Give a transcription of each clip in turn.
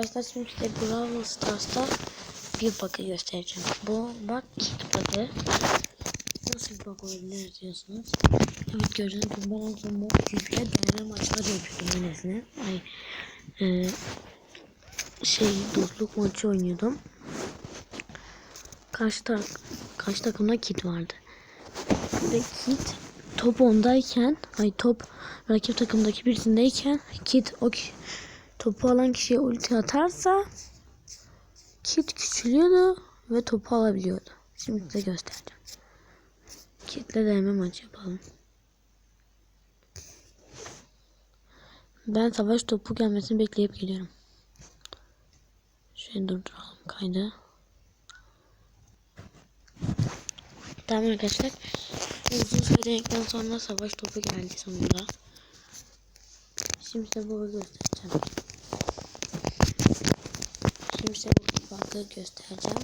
arkadaşlar şimdi size Brawl Stars'ta bir bug'ı göstereceğim. Bu bug kick bug'ı. Nasıl bir bug olabilir diyorsunuz. Evet gördüğünüz gibi ben en son mod yükle deneme maçları yapıyordum öylesine. Ay, e, şey dostluk maçı oynuyordum. Karşı, tak karşı takımda kit vardı. Ve kit top ondayken ay top rakip takımdaki birisindeyken kit o ki- topu alan kişiye ulti atarsa kit küçülüyordu ve topu alabiliyordu. Şimdi size göstereceğim. Kitle deneme maçı yapalım. Ben savaş topu gelmesini bekleyip geliyorum. Şöyle durduralım kaydı. Tamam arkadaşlar. Uzun söyledikten sonra savaş topu geldi sonunda. Şimdi size bunu göstereceğim. Şimdi size bu bankı göstereceğim.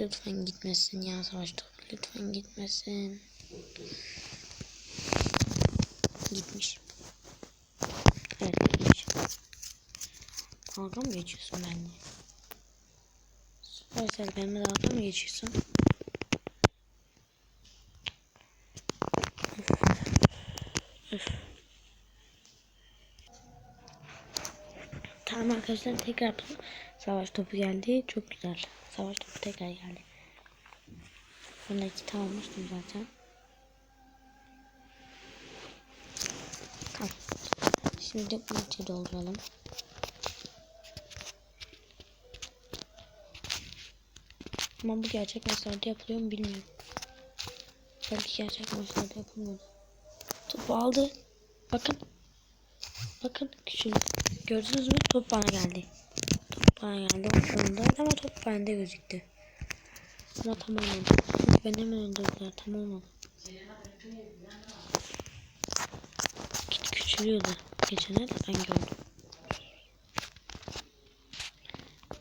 Lütfen gitmesin ya savaş topu. Lütfen gitmesin. Gitmiş. Evet gitmiş. Dalga mı geçiyorsun benimle? Süpersel benimle dalga mı geçiyorsun? Tamam arkadaşlar tekrar savaş topu geldi. Çok güzel. Savaş topu tekrar geldi. Ben de kit almıştım zaten. Tamam. Şimdi ulti dolduralım. Ama bu gerçek maçlarda yapılıyor mu bilmiyorum. Belki gerçek maçlarda yapılmadı. Topu aldı. Bakın. Bakın küçüldü. Gördünüz mü? Top bana geldi. Top bana geldi. Sonunda ama top bende gözüktü. Ama tamam oldu. Ben hemen öldürdüler. Tamam oldu. Kit küçülüyordu. Geçen de ben gördüm.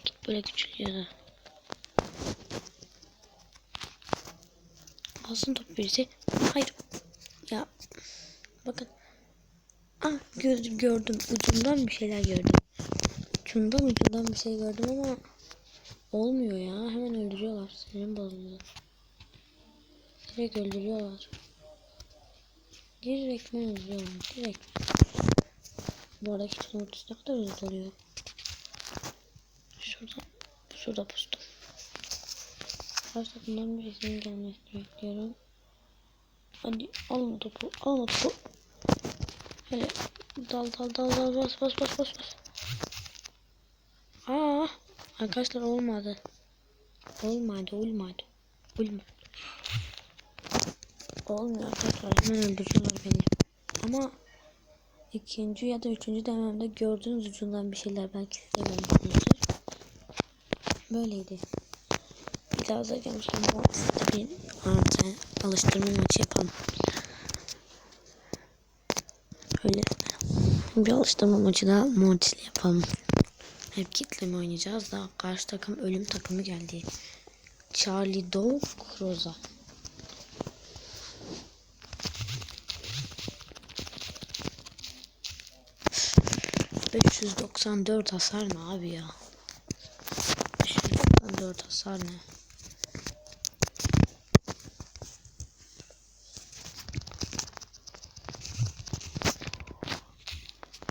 Kit böyle küçülüyordu. Alsın top birisi. Hayır. Ya. Bakın. Ah gördüm gördüm. Ucundan bir şeyler gördüm. Ucundan ucundan bir şey gördüm ama olmuyor ya. Hemen öldürüyorlar. Sinirim bozuldu. Direkt öldürüyorlar. Direkt ben öldürüyorum. Direkt. Bu arada kitin ortası ne kadar hızlı oluyor. Şurada. Şurada pustum. Başta bundan birisinin gelmesini bekliyorum. Hadi alın topu. Alın topu. Hele dal dal dal dal bas bas bas bas bas. Aa, arkadaşlar olmadı. Olmadı olmadı. Olmadı. Olmuyor arkadaşlar hemen öldürüyorlar beni. Ama ikinci ya da üçüncü denememde gördüğünüz ucundan bir şeyler belki size gelmiştir. Böyleydi. Bir daha da gelmişken bu bir antren alıştırma maçı yapalım. Öyle bir alıştırma maçı da Mortis'le yapalım. Hep kitleme oynayacağız da karşı takım ölüm takımı geldi. Charlie Dog Rosa. ...594 hasar ne abi ya? 594 hasar ne?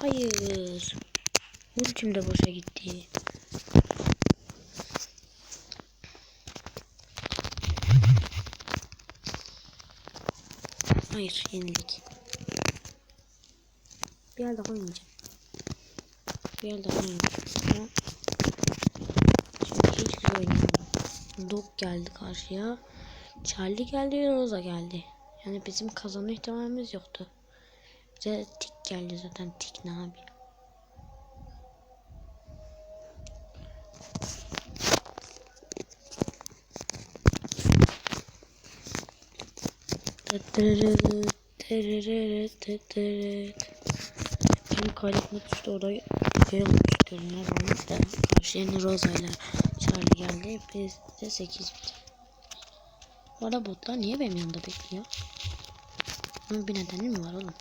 Hayır. Ultim de boşa gitti. Hayır yenilik. Bir yer daha oynayacağım. Bir yer daha oynayacağım. Ama çünkü hiç güzel oynayamadım. Dog geldi karşıya. Charlie geldi ve Rosa geldi. Yani bizim kazanma ihtimalimiz yoktu. Bize tik geldi zaten tik ne abi. Benim kaydetmek işte orayı şey olmak istiyorum. Ne olmuş da karşı yeni Rosa ile Charlie geldi. Biz de 8 bit. Bu arada botlar niye benim yanımda bekliyor? Bunun bir nedeni mi var oğlum?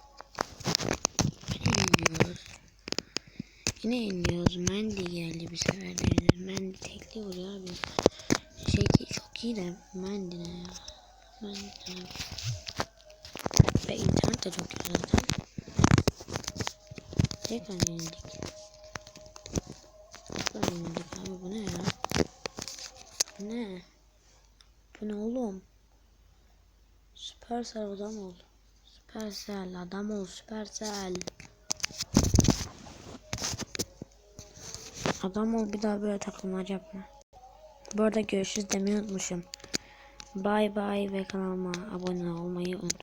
Yine yeniliyoruz. Mendy geldi bir sefer de. Mendy tekli vuruyor abi. Şey ki çok iyi de Mendy ne ya. Mendy ne? Ve internet de çok iyi zaten. Tekrar yenildik. Tekrar yenildik abi bu ne ya? Ne? Bu ne oğlum? Süpersel adam ol. Süpersel adam ol Süpersel. Adam ol bir daha böyle takılmaca yapma. Bu arada görüşürüz demeyi unutmuşum. Bay bay ve kanalıma abone olmayı unutmayın.